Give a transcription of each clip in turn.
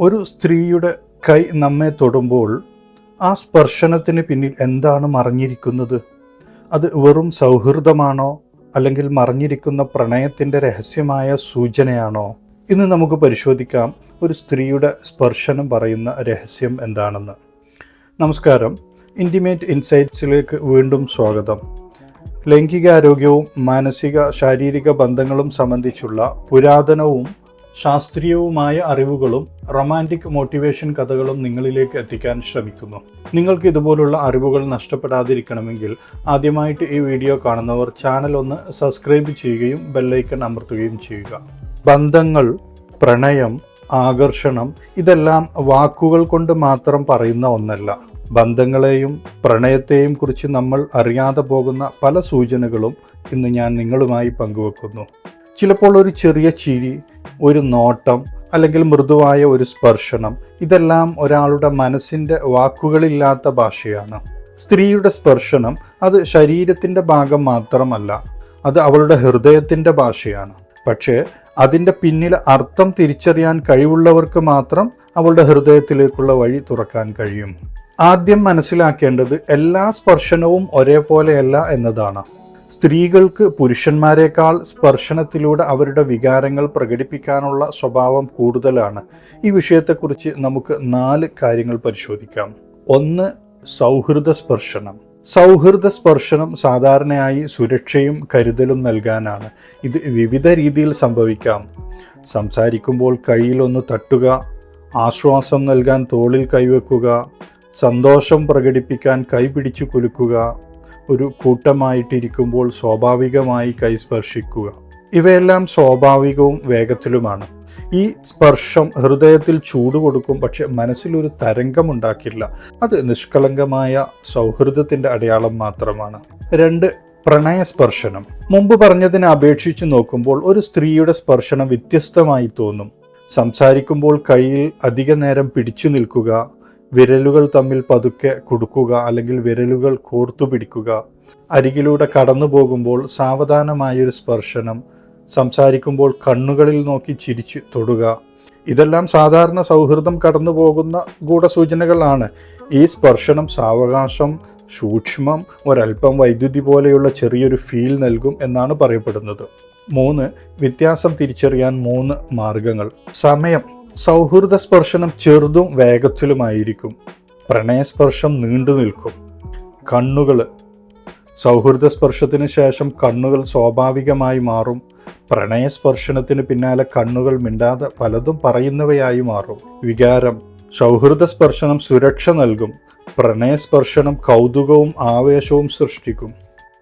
ഒരു സ്ത്രീയുടെ കൈ നമ്മെ തൊടുമ്പോൾ ആ സ്പർശനത്തിന് പിന്നിൽ എന്താണ് മറിഞ്ഞിരിക്കുന്നത്? അത് വെറും സൗഹൃദമാണോ? അല്ലെങ്കിൽ മറിഞ്ഞിരിക്കുന്ന പ്രണയത്തിന്റെ രഹസ്യമായ സൂചനയാണോ? ഇന്ന് നമുക്ക് പരിശോധിക്കാം ഒരു സ്ത്രീയുടെ സ്പർശനം പറയുന്ന രഹസ്യം എന്താണെന്ന്. നമസ്കാരം. ഇന്റിമേറ്റ് ഇൻസൈറ്റ്സിലേക്ക് വീണ്ടും സ്വാഗതം. ലൈംഗികാരോഗ്യവും മാനസിക ശാരീരിക ബന്ധങ്ങളും സംബന്ധിച്ചുള്ള പുരാതനവും ശാസ്ത്രീയവുമായ അറിവുകളും റൊമാന്റിക് മോട്ടിവേഷൻ കഥകളും നിങ്ങളിലേക്ക് എത്തിക്കാൻ ശ്രമിക്കുന്നു. നിങ്ങൾക്ക് ഇതുപോലുള്ള അറിവുകൾ നഷ്ടപ്പെടാതിരിക്കണമെങ്കിൽ ആദ്യമായിട്ട് ഈ വീഡിയോ കാണുന്നവർ ചാനൽ ഒന്ന് സബ്സ്ക്രൈബ് ചെയ്യുകയും ബെല്ലൈക്കൺ അമർത്തുകയും ചെയ്യുക. ബന്ധങ്ങൾ പ്രണയം ആകർഷണം ഇതെല്ലാം വാക്കുകൾ കൊണ്ട് മാത്രം പറയുന്ന ഒന്നല്ല. ബന്ധങ്ങളെയും പ്രണയത്തെയും കുറിച്ച് നമ്മൾ അറിയാതെ പോകുന്ന പല സൂചനകളും ഇന്ന് ഞാൻ നിങ്ങളുമായി പങ്കുവെക്കുന്നു. ചിലപ്പോൾ ഒരു ചെറിയ ചിരി ഒരു നോട്ടം അല്ലെങ്കിൽ മൃദുവായ ഒരു സ്പർശനം ഇതെല്ലാം ഒരാളുടെ മനസ്സിന്റെ വാക്കുകളില്ലാത്ത ഭാഷയാണ്. സ്ത്രീയുടെ സ്പർശനം അത് ശരീരത്തിന്റെ ഭാഗം മാത്രമല്ല അത് അവളുടെ ഹൃദയത്തിന്റെ ഭാഷയാണ്. പക്ഷേ അതിന്റെ പിന്നിലെ അർത്ഥം തിരിച്ചറിയാൻ കഴിവുള്ളവർക്ക് മാത്രം അവളുടെ ഹൃദയത്തിലേക്കുള്ള വഴി തുറക്കാൻ കഴിയും. ആദ്യം മനസ്സിലാക്കേണ്ടത് എല്ലാ സ്പർശനവും ഒരേപോലെയല്ല എന്നതാണ്. സ്ത്രീകൾക്ക് പുരുഷന്മാരെക്കാൾ സ്പർശനത്തിലൂടെ അവരുടെ വികാരങ്ങൾ പ്രകടിപ്പിക്കാനുള്ള സ്വഭാവം കൂടുതലാണ്. ഈ വിഷയത്തെക്കുറിച്ച് നമുക്ക് നാല് കാര്യങ്ങൾ പരിശോധിക്കാം. ഒന്ന് സൗഹൃദ സ്പർശനം. സൗഹൃദ സ്പർശനം സാധാരണയായി സുരക്ഷയും കരുതലും നൽകാനാണ്. ഇത് വിവിധ രീതിയിൽ സംഭവിക്കാം. സംസാരിക്കുമ്പോൾ കയ്യിലൊന്ന് തട്ടുക ആശ്വാസം നൽകാൻ തോളിൽ കൈവെക്കുക സന്തോഷം പ്രകടിപ്പിക്കാൻ കൈപിടിച്ചു കുലുക്കുക ഒരു കൂട്ടമായിട്ടിരിക്കുമ്പോൾ സ്വാഭാവികമായി കൈ സ്പർശിക്കുക. ഇവയെല്ലാം സ്വാഭാവികവും വേഗത്തിലുമാണ്. ഈ സ്പർശം ഹൃദയത്തിൽ ചൂട് കൊടുക്കും പക്ഷെ മനസ്സിലൊരു തരംഗമുണ്ടാക്കില്ല. അത് നിഷ്കളങ്കമായ സൗഹൃദത്തിന്റെ അടയാളം മാത്രമാണ്. രണ്ട് പ്രണയസ്പർശനം മുമ്പ് പറഞ്ഞതിനെ അപേക്ഷിച്ച് നോക്കുമ്പോൾ ഒരു സ്ത്രീയുടെ സ്പർശനം വ്യത്യസ്തമായി തോന്നും. സംസാരിക്കുമ്പോൾ കയ്യിൽ അധിക നേരം പിടിച്ചു നിൽക്കുക വിരലുകൾ തമ്മിൽ പതുക്കെ കൊടുക്കുക അല്ലെങ്കിൽ വിരലുകൾ കോർത്തു പിടിക്കുക. അരികിലൂടെ കടന്നു പോകുമ്പോൾ സാവധാനമായൊരു സ്പർശനം. സംസാരിക്കുമ്പോൾ കണ്ണുകളിൽ നോക്കി ചിരിച്ചു തൊടുക. ഇതെല്ലാം സാധാരണ സൗഹൃദം കടന്നു പോകുന്ന ഗൂഢസൂചനകളാണ്. ഈ സ്പർശനം സാവകാശം സൂക്ഷ്മം ഒരല്പം വൈദ്യുതി പോലെയുള്ള ചെറിയൊരു ഫീൽ നൽകും എന്നാണ് പറയപ്പെടുന്നത്. മൂന്ന് വ്യത്യാസം തിരിച്ചറിയാൻ മൂന്ന് മാർഗങ്ങൾ. സമയം. സൗഹൃദ സ്പർശനം ചെറുതും വേഗത്തിലുമായിരിക്കും. പ്രണയസ്പർശം നീണ്ടു നിൽക്കും. കണ്ണുകൾ സൗഹൃദ സ്പർശത്തിന് ശേഷം കണ്ണുകൾ സ്വാഭാവികമായി മാറും. പ്രണയസ്പർശനത്തിന് പിന്നാലെ കണ്ണുകൾ മിണ്ടാതെ പലതും പറയുന്നവയായി മാറും. വികാരം. സൗഹൃദ സ്പർശനം സുരക്ഷ നൽകും. പ്രണയസ്പർശനം കൗതുകവും ആവേശവും സൃഷ്ടിക്കും.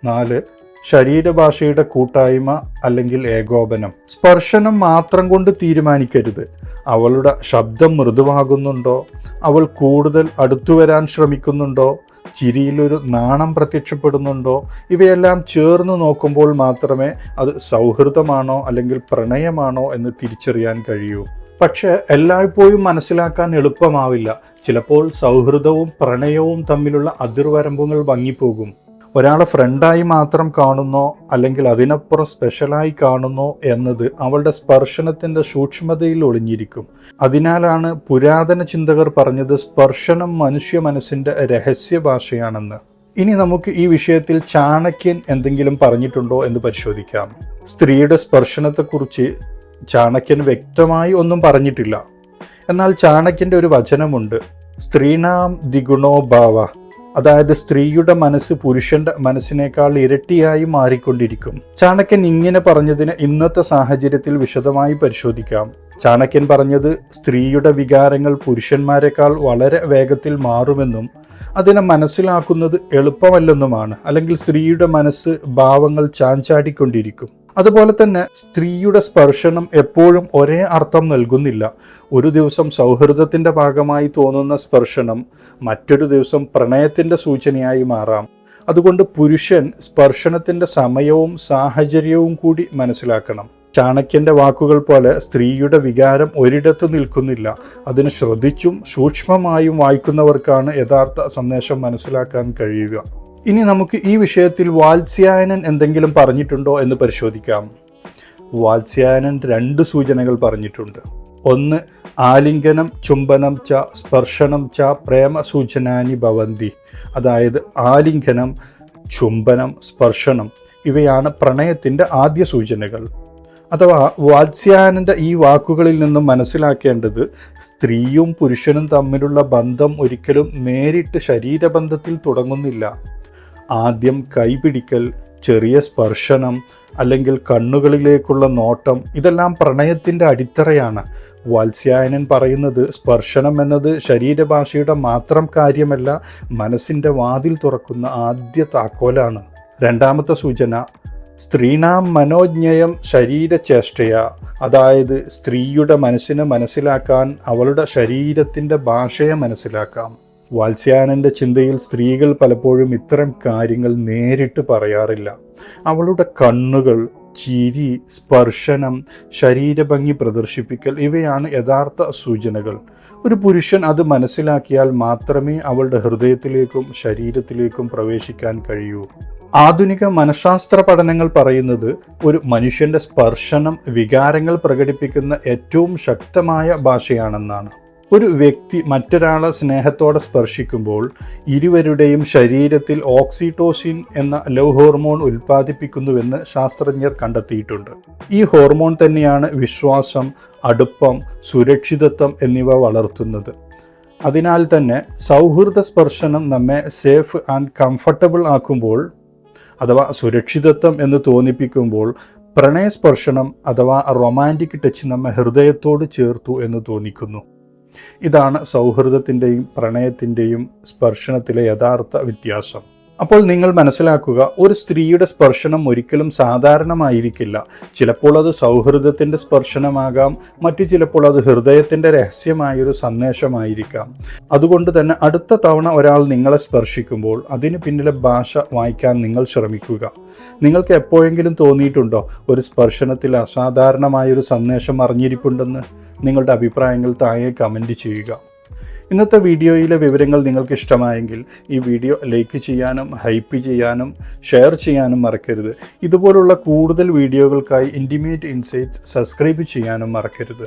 നാല്. ശരീരഭാഷയുടെ കൂട്ടായ്മ അല്ലെങ്കിൽ ഏകോപനം. സ്പർശനം മാത്രം കൊണ്ട് തീരുമാനിക്കരുത്. അവളുടെ ശബ്ദം മൃദുവാകുന്നുണ്ടോ? അവൾ കൂടുതൽ അടുത്തു വരാൻ ശ്രമിക്കുന്നുണ്ടോ? ചിരിയിലൊരു നാണം പ്രത്യക്ഷപ്പെടുന്നുണ്ടോ? ഇവയെല്ലാം ചേർന്ന് നോക്കുമ്പോൾ മാത്രമേ അത് സൗഹൃദമാണോ അല്ലെങ്കിൽ പ്രണയമാണോ എന്ന് തിരിച്ചറിയാൻ കഴിയൂ. പക്ഷേ എല്ലായ്പ്പോഴും മനസ്സിലാക്കാൻ എളുപ്പമാവില്ല. ചിലപ്പോൾ സൗഹൃദവും പ്രണയവും തമ്മിലുള്ള അതിർവരമ്പുകൾ ഭംഗിപ്പോകും. ഒരാളെ ഫ്രണ്ടായി മാത്രം കാണുന്നോ അല്ലെങ്കിൽ അതിനപ്പുറം സ്പെഷ്യലായി കാണുന്നോ എന്നത് അവളുടെ സ്പർശനത്തിന്റെ സൂക്ഷ്മതയിൽ ഒളിഞ്ഞിരിക്കും. അതിനാലാണ് പുരാതന ചിന്തകർ പറഞ്ഞത് സ്പർശനം മനുഷ്യ മനസ്സിന്റെ രഹസ്യ ഭാഷയാണെന്ന്. ഇനി നമുക്ക് ഈ വിഷയത്തിൽ ചാണക്യൻ എന്തെങ്കിലും പറഞ്ഞിട്ടുണ്ടോ എന്ന് പരിശോധിക്കാം. സ്ത്രീയുടെ സ്പർശനത്തെക്കുറിച്ച് ചാണക്യൻ വ്യക്തമായി ഒന്നും പറഞ്ഞിട്ടില്ല. എന്നാൽ ചാണക്യന്റെ ഒരു വചനമുണ്ട്. സ്ത്രീണാം ദ്വിഗുണോ ഭാവ. അതായത് സ്ത്രീയുടെ മനസ്സ് പുരുഷന്റെ മനസ്സിനേക്കാൾ ഇരട്ടിയായി മാറിക്കൊണ്ടിരിക്കും. ചാണക്യൻ ഇങ്ങനെ പറഞ്ഞതിന് ഇന്നത്തെ സാഹചര്യത്തിൽ വിശദമായി പരിശോധിക്കാം. ചാണക്യൻ പറഞ്ഞത് സ്ത്രീയുടെ വികാരങ്ങൾ പുരുഷന്മാരെക്കാൾ വളരെ വേഗത്തിൽ മാറുമെന്നും അതിനെ മനസ്സിലാക്കുന്നത് എളുപ്പമല്ലെന്നുമാണ്. അല്ലെങ്കിൽ സ്ത്രീയുടെ മനസ്സ് ഭാവങ്ങൾ ചാഞ്ചാടിക്കൊണ്ടിരിക്കും. അതുപോലെ തന്നെ സ്ത്രീയുടെ സ്പർശനം എപ്പോഴും ഒരേ അർത്ഥം നൽകുന്നില്ല. ഒരു ദിവസം സൗഹൃദത്തിന്റെ ഭാഗമായി തോന്നുന്ന സ്പർശനം മറ്റൊരു ദിവസം പ്രണയത്തിന്റെ സൂചനയായി മാറാം. അതുകൊണ്ട് പുരുഷൻ സ്പർശനത്തിന്റെ സമയവും സാഹചര്യവും കൂടി മനസ്സിലാക്കണം. ചാണക്യന്റെ വാക്കുകൾ പോലെ സ്ത്രീയുടെ വികാരം ഒരിടത്ത് നിൽക്കുന്നില്ല. അതിന് ശ്രദ്ധിച്ചും സൂക്ഷ്മമായും വായിക്കുന്നവർക്കാണ് യഥാർത്ഥ സന്ദേശം മനസ്സിലാക്കാൻ കഴിയുക. ഇനി നമുക്ക് ഈ വിഷയത്തിൽ വാത്സ്യായനൻ എന്തെങ്കിലും പറഞ്ഞിട്ടുണ്ടോ എന്ന് പരിശോധിക്കാം. വാത്സ്യായനൻ രണ്ട് സൂചനകൾ പറഞ്ഞിട്ടുണ്ട്. ഒന്ന് ആലിംഗനം ചുംബനം ച സ്പർശനം ച പ്രേമ സൂചനാനി ഭവന്തി. അതായത് ആലിംഗനം ചുംബനം സ്പർശനം ഇവയാണ് പ്രണയത്തിന്റെ ആദ്യ സൂചനകൾ. അഥവാ വാത്സ്യാനന്റെ ഈ വാക്കുകളിൽ നിന്നും മനസ്സിലാക്കേണ്ടത് സ്ത്രീയും പുരുഷനും തമ്മിലുള്ള ബന്ധം ഒരിക്കലും നേരിട്ട് ശരീരബന്ധത്തിൽ തുടങ്ങുന്നില്ല. ആദ്യം കൈപിടിക്കൽ ചെറിയ സ്പർശനം അല്ലെങ്കിൽ കണ്ണുകളിലേക്കുള്ള നോട്ടം ഇതെല്ലാം പ്രണയത്തിന്റെ അടിത്തറയാണ്. വാത്സ്യായനൻ പറയുന്നത് സ്പർശനം എന്നത് ശരീരഭാഷയുടെ മാത്രം കാര്യമല്ല മനസ്സിന്റെ വാതിൽ തുറക്കുന്ന ആദ്യ താക്കോലാണ്. രണ്ടാമത്തെ സൂചന സ്ത്രീണാം മനോജ്ഞയം ശരീരചേഷ്ടയ. അതായത് സ്ത്രീയുടെ മനസ്സിനെ മനസ്സിലാക്കാൻ അവളുടെ ശരീരത്തിന്റെ ഭാഷയെ മനസ്സിലാക്കാം. വാത്സ്യാനന്റെ ചിന്തയിൽ സ്ത്രീകൾ പലപ്പോഴും ഇത്തരം കാര്യങ്ങൾ നേരിട്ട് പറയാറില്ല. അവളുടെ കണ്ണുകൾ ചിരി സ്പർശനം ശരീരഭംഗി പ്രദർശിപ്പിക്കൽ ഇവയാണ് യഥാർത്ഥ സൂചനകൾ. ഒരു പുരുഷൻ അത് മനസ്സിലാക്കിയാൽ മാത്രമേ അവളുടെ ഹൃദയത്തിലേക്കും ശരീരത്തിലേക്കും പ്രവേശിക്കാൻ കഴിയൂ. ആധുനിക മനഃശാസ്ത്ര പഠനങ്ങൾ പറയുന്നത് ഒരു മനുഷ്യന്റെ സ്പർശനം വികാരങ്ങൾ പ്രകടിപ്പിക്കുന്ന ഏറ്റവും ശക്തമായ ഭാഷയാണെന്നാണ്. ഒരു വ്യക്തി മറ്റൊരാളെ സ്നേഹത്തോടെ സ്പർശിക്കുമ്പോൾ ഇരുവരുടെയും ശരീരത്തിൽ ഓക്സിറ്റോസിൻ എന്ന ലവ് ഹോർമോൺ ഉൽപ്പാദിപ്പിക്കുന്നുവെന്ന് ശാസ്ത്രജ്ഞർ കണ്ടെത്തിയിട്ടുണ്ട്. ഈ ഹോർമോൺ തന്നെയാണ് വിശ്വാസം അടുപ്പം സുരക്ഷിതത്വം എന്നിവ വളർത്തുന്നത്. അതിനാൽ തന്നെ സൗഹൃദ സ്പർശനം നമ്മെ സേഫ് ആൻഡ് കംഫർട്ടബിൾ ആക്കുമ്പോൾ അഥവാ സുരക്ഷിതത്വം എന്ന് തോന്നിപ്പിക്കുമ്പോൾ പ്രണയസ്പർശനം അഥവാ റൊമാന്റിക് ടച്ച് നമ്മെ ഹൃദയത്തോട് ചേർത്തു എന്ന് തോന്നിക്കുന്നു. ഇതാണ് സൗഹൃദത്തിന്റെയും പ്രണയത്തിന്റെയും സ്പർശനത്തിലെ യഥാർത്ഥ വ്യത്യാസം. അപ്പോൾ നിങ്ങൾ മനസ്സിലാക്കുക ഒരു സ്ത്രീയുടെ സ്പർശനം ഒരിക്കലും സാധാരണമായിരിക്കില്ല. ചിലപ്പോൾ അത് സൗഹൃദത്തിന്റെ സ്പർശനമാകാം മറ്റു ചിലപ്പോൾ അത് ഹൃദയത്തിന്റെ രഹസ്യമായൊരു സന്ദേശമായിരിക്കാം. അതുകൊണ്ട് തന്നെ അടുത്ത തവണ ഒരാൾ നിങ്ങളെ സ്പർശിക്കുമ്പോൾ അതിന് പിന്നിലെ ഭാഷ വായിക്കാൻ നിങ്ങൾ ശ്രമിക്കുക. നിങ്ങൾക്ക് എപ്പോഴെങ്കിലും തോന്നിയിട്ടുണ്ടോ ഒരു സ്പർശനത്തിൽ അസാധാരണമായൊരു സന്ദേശം അറിഞ്ഞിരിപ്പുണ്ടെന്ന്? നിങ്ങളുടെ അഭിപ്രായങ്ങൾ താഴെ കമന്റ് ചെയ്യുക. ഇന്നത്തെ വീഡിയോയിലെ വിവരങ്ങൾ നിങ്ങൾക്ക് ഇഷ്ടമായെങ്കിൽ ഈ വീഡിയോ ലൈക്ക് ചെയ്യാനും ഹൈപ്പ് ചെയ്യാനും ഷെയർ ചെയ്യാനും മറക്കരുത്. ഇതുപോലുള്ള കൂടുതൽ വീഡിയോകൾക്കായി ഇന്റിമേറ്റ് ഇൻസൈറ്റ്സ് സബ്സ്ക്രൈബ് ചെയ്യാനും മറക്കരുത്.